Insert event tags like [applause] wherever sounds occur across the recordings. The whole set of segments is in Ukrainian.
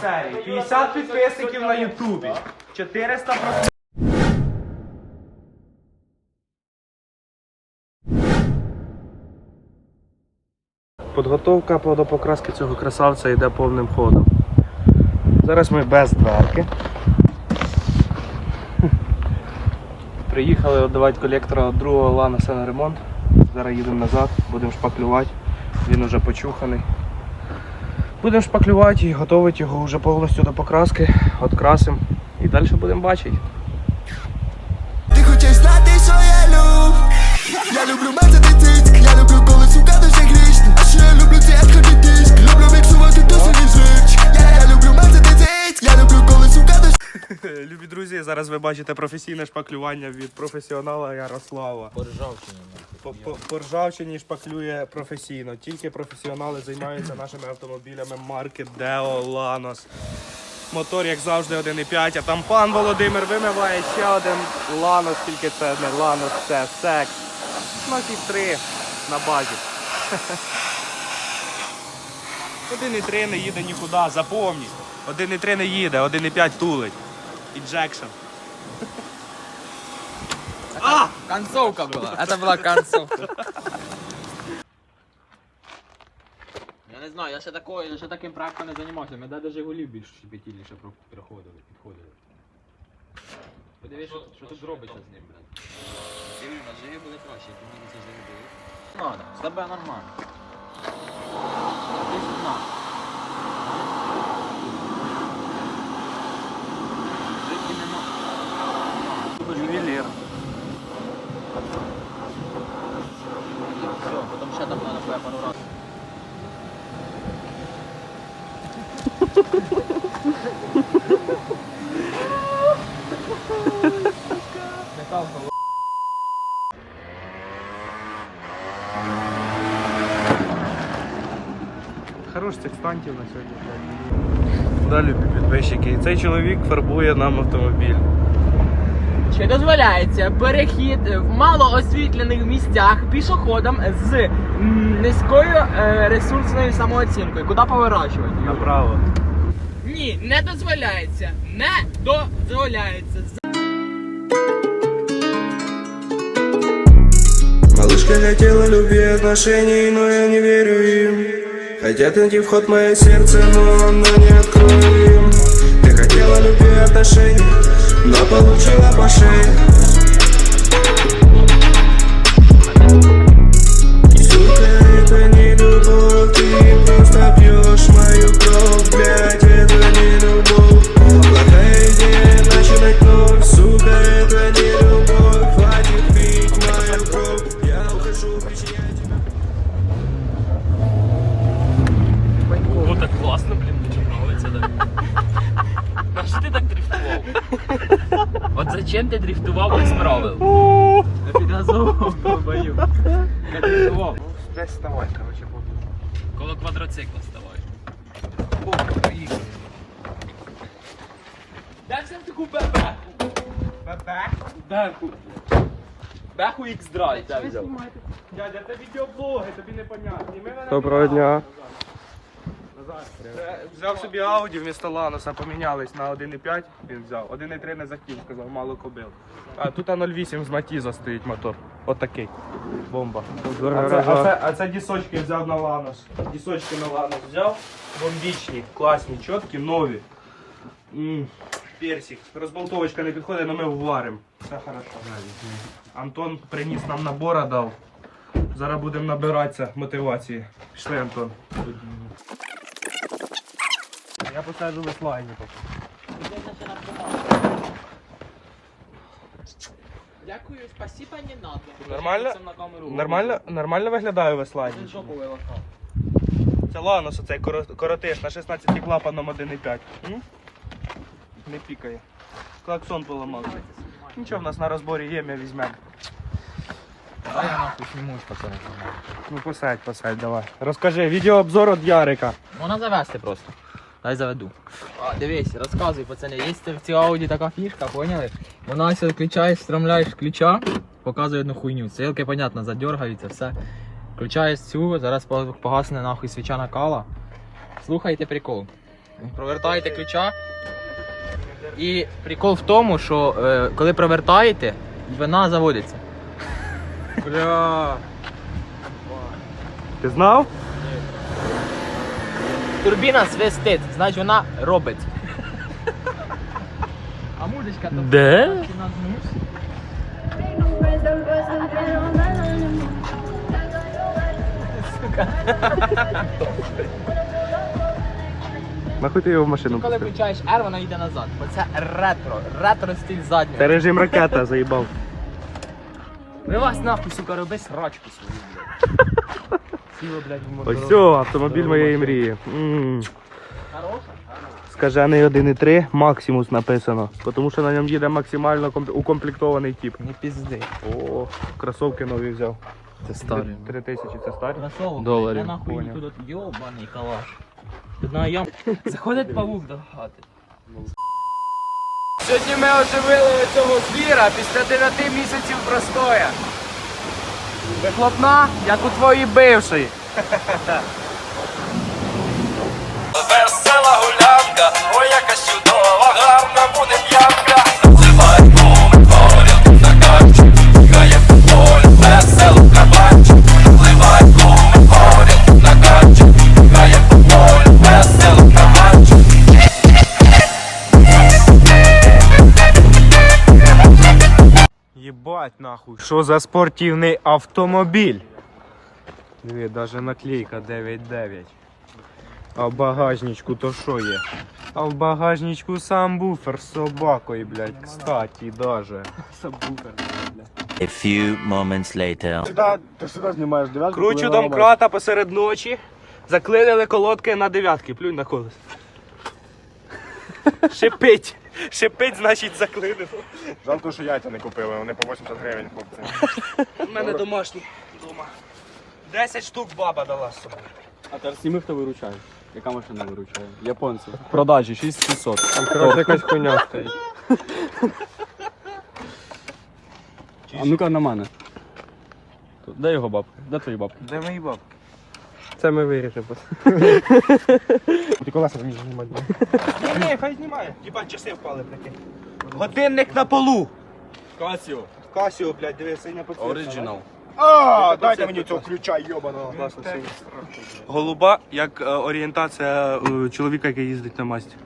серії. 50 підписників на Ютубі. 400 просмотрів. Підготовка до покраски цього красавця йде повним ходом. Зараз ми без дверки. Приїхали віддавати колектора другого ланоса на ремонт. Зараз їдемо назад, будемо шпаклювати. Він вже почуханий. Будемо шпаклювати і готувати його вже повністю до покраски, відкрасимо і далі будемо бачити. Ти хочеш знати, що я люблю? Я люблю мацати тиск. Я люблю, коли сука дуже грішна А що я люблю, це як ходить диск. Люблю міксувати до собі я, я люблю мацати тиск. Я люблю, коли сука дуже [laughs] Любі друзі, зараз ви бачите професійне шпаклювання від професіонала Ярослава. По ржавчині. По, по, по ржавчині професійно. Тільки професіонали займаються нашими автомобілями марки Deo Lanos. Мотор, як завжди, 1,5, а там пан Володимир вимиває ще один Lanos, тільки це не Lanos, це секс. У нас їх три на базі. [laughs] 1,3 не їде нікуди, запомніть. 1,3 не їде, 1,5 тулить. Інжекшн. [laughs] Концовка була. [laughs] Это була концовка. Я не знаю, я ще такою, я ще таким проектом не займався. Ми навіть Жигулів більш щепетільніше про- проходили, підходили. Подивись, що, що тут робиться з ним, блядь. Диви, на Жиги буде краще, як мені це Жиги були. Надо, з тебе нормально. Ти сюди. Цих стантів на сьогодні. Далі підписчики. І цей чоловік фарбує нам автомобіль. Чи дозволяється перехід в малоосвітлених місцях пішоходам з низькою е, ресурсною самооцінкою? Куди поворачувати? Направо. Ні, не дозволяється. Не дозволяється. Малышка хотела любви отношений, но я не верю им Хотят найти вход в мое сердце, но оно не открою им Ты хотела любви отношений, но получила по шее. Сука, это не любовь, ты просто дрифтував без правил? Підгазовував бою. Я дрифтував. Десь вставай, коротше, буду. Коло квадроцикла ставай. Де це ти купив беху? Беху. Беху X-Drive, взяв. Дядя, це відеоблоги, тобі не понятні. Доброго дня. Е, Взяв собі Ауді вмісто Ланоса, помінялись на 1,5, він взяв. 1,3 не захотів, сказав, мало кобил. А тут 0,8 з Матіза стоїть мотор. Отакий. Бомба. А це, а, це, а це дісочки взяв на Ланос. Дісочки на Ланос взяв. Бомбічні, класні, чіткі, нові. М, Персик. Розболтовочка не підходить, але ми вваримо. Все хорошо. Антон приніс нам набора дав. Зараз будемо набиратися мотивації. Пішли, Антон. Я посаджу веслайні поки. Дякую, спасибо, не надо. Нормально? Це на камеру. Нормально, нормально виглядає веслайні? Він жоповий лоха. Це Ланос оцей коро- коротиш на 16 клапаном 1,5. М? Не пікає. Клаксон поламався. Нічого, в нас на розборі є, ми візьмемо. А я нахуй знімусь, пацани. Ну посадь, посадь, давай. Розкажи, відеообзор від Ярика. Можна завести просто. Дай заведу. А, дивись, розказуй, пацани, є в цій ауді така фішка, поняли? Вона ось включаєш, встромляєш ключа, показує одну хуйню. Силки, понятно, задергаються, все. Включаєш цю, зараз погасне нахуй свіча накала. Слухайте прикол. Провертаєте ключа. І прикол в тому, що е, коли провертаєте, вона заводиться. Бля. Ти знав? Турбіна свистить, значить вона робить. А музичка то Де? Нахуй ти його в машину Коли пустив? включаєш R, вона йде назад. Бо це ретро. Ретро стиль заднього. Це режим ракета заїбав. Ви вас нахуй, сука, роби срачку свою, блядь. Сіло, блядь, в мотор. Ось все, автомобіль моєї мрії. М. Скажений 1.3 Максимус написано. Тому що на ньому їде максимально комп- укомплектований тип. Не пізди. О, кросовки нові взяв. Це старий. Три тисячі, це старі? Кросовок. Доларів. Я нахуй Поняв. тут йобаний калаш. Тут на ям. Заходить павук до хати. Сьогодні ми оживили цього звіра після 9 місяців простоя. Вихлопна, як у твоїй бившій. Нахуй. Що за спортивний автомобіль? Диви, даже наклейка 9.9. А в багажничку то що є? А в багажничку сам буфер з собакою, блядь. Кстати, даже. A few moments later. Кручу домкрата посеред ночі. Заклинили колодки на дев'ятки. Плюнь на колес. Шипить. Шипить, значить, заклинило. Жалко, що яйця не купили, вони по 80 гривень, хлопці. У мене домашні вдома. 10 штук баба дала з собою. А тепер сніми, хто виручає. Яка машина виручає? Японці. Продажі 6700. Там, коротше, якась хуйня стоїть. А ну-ка на мене. Де його бабки? Де твої бабки? Де мої бабки? Це ми вирішимо. Ти колеса вмієш знімати. Ні, ні, хай знімає. Їбать, часи впали, прикинь. Годинник на полу. Касіо. Касіо, блядь, диви, синя підсвітка. Оригінал. А, дайте мені цього ключа, йобаного. Голуба, як е, орієнтація е, чоловіка, який їздить на масті.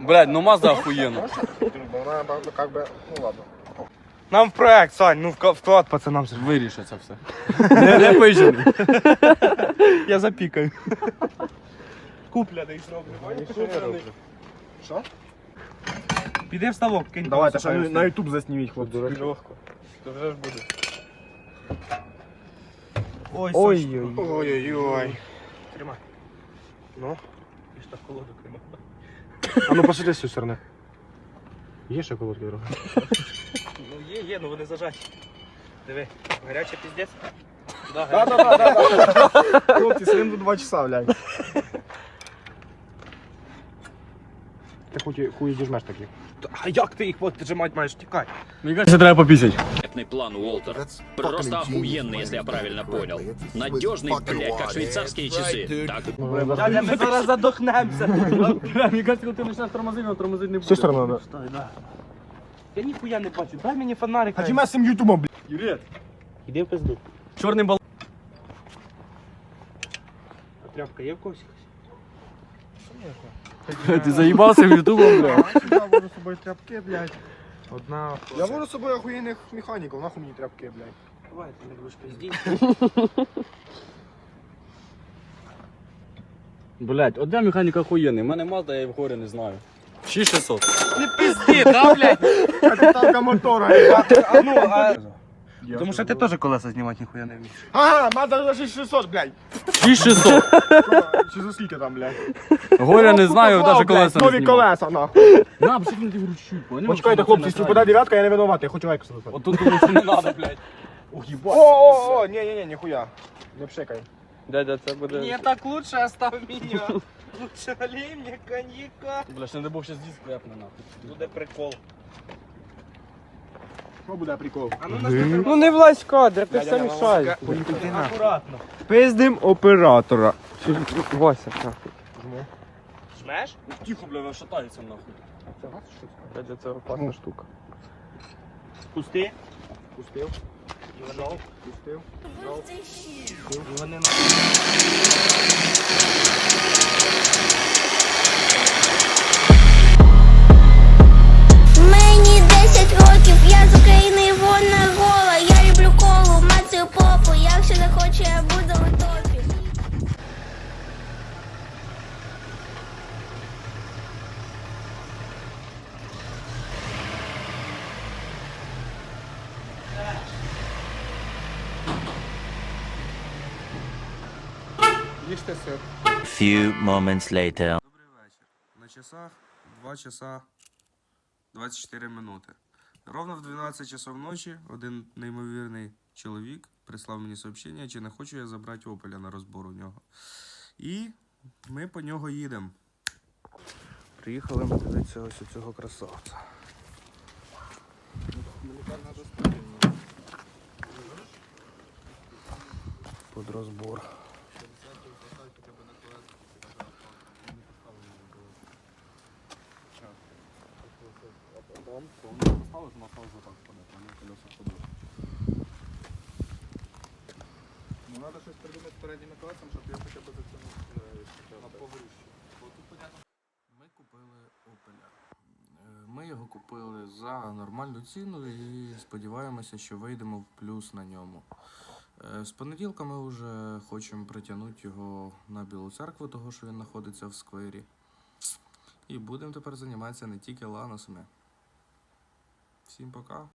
Блядь, ну Мазда охуєнно. Вона, ну, как би, ну ладно. Нам в проект, Сань, ну вка- вклад пацанам. зробити. Вирішиться все. Не, не пижений. Я запікаю. Купляний зроблю. Що? Піди в ставок, кинь. Давайте, колесо, ще хай на YouTube засніміть, хлопці. Легко. То вже ж буде. Ой, Ой-ой. Ой-ой-ой. Тримай. Ну, і ж так колоду тримай. А ну посиди з цієї сторони. Є ще колодки трохи? [laughs] Ну є, є, ну вони зажаті. Диви, гаряча піздець. Да, Да, да, да, да, да. Хлопці, сидимо до 2 часа, блядь. Ти хуй, хуй діжмеш таких. А як ти їх піджимати маєш? Тікай. Мені кажется, треба попісять. Конкретный план, Уолтер. Просто охуенный, если я правильно понял. Надежный, блядь, как швейцарские часы. Так, Дядя, ми зараз задохнемося. Мені кажется, коли ти почнеш тормозити, він тормозити не буде. З цієї сторони, да. Я ніхуя не бачу, дай мені фонарик. А чим цим ютубом, блядь? Юрій, Іди в пизду. чорний бал... А тряпка є в когось? Ти заїбався в ютубом, блядь. Я вожу з собою тряпки, блядь. Одна. Я вожу з собою охуєнних механіків, нахуй мені тряпки, блядь. Давай, ти не будеш пизді. Блядь, одна механіка охуєнний. У мене Мазда, я в горі не знаю. 6600. Не пизді, да, блядь? Капітанка мотора, їбать. А ну, а... Тому що ти теж колеса знімати ніхуя не вмієш. Ага, Мазда за 6600, блядь. 6600. Чи за скільки там, блядь? Горя не знаю, Поклав, навіть колеса не Нові знімав. колеса, нахуй. На, пішли ти вручу. поняв? Почекайте, Що хлопці, на ступида дев'ятка, я не винуватий, я хочу лайк собі. Отут лучше не надо, блядь. Ох, їбать. О, о, о, ні, ні, ні, ніхуя. Не пшикай. Дядя, це буде... Ні, так лучше оставь мене. Лучше налей мне коньяка. Бля, ще не Бог щас диск крепне, нахуй. Буде прикол. Що буде прикол? А ну наступний Ну не влазь в кадр, ти все мішаєш. Акуратно. Пиздим оператора. Вася, нахуй. Жмеш? Тихо, бля, шатається нахуй. Це газ для цього класна штука. Пусти. Пустив. Жав. Пустив. І вони Мені listen to. Few moments later. Добрий вечір. На часах 2 часа 24 минути. Ровно в 12 часов ночі один неймовірний чоловік прислав мені сообщення, чи не хочу я забрати Опеля на розбор у нього. І ми по нього їдемо. Приїхали ми дивитися ось цього красавця. Под розбор. Ну треба щось придумати передніми класами, щоб я хоча б затягнув на погрузчик. Ми купили Опеля. Е, Ми його купили за нормальну ціну і сподіваємося, що вийдемо в плюс на ньому. Е, З понеділка ми вже хочемо притягнути його на Білу церкву, того що він знаходиться в сквері. І будемо тепер займатися не тільки ланосами. Всім пока.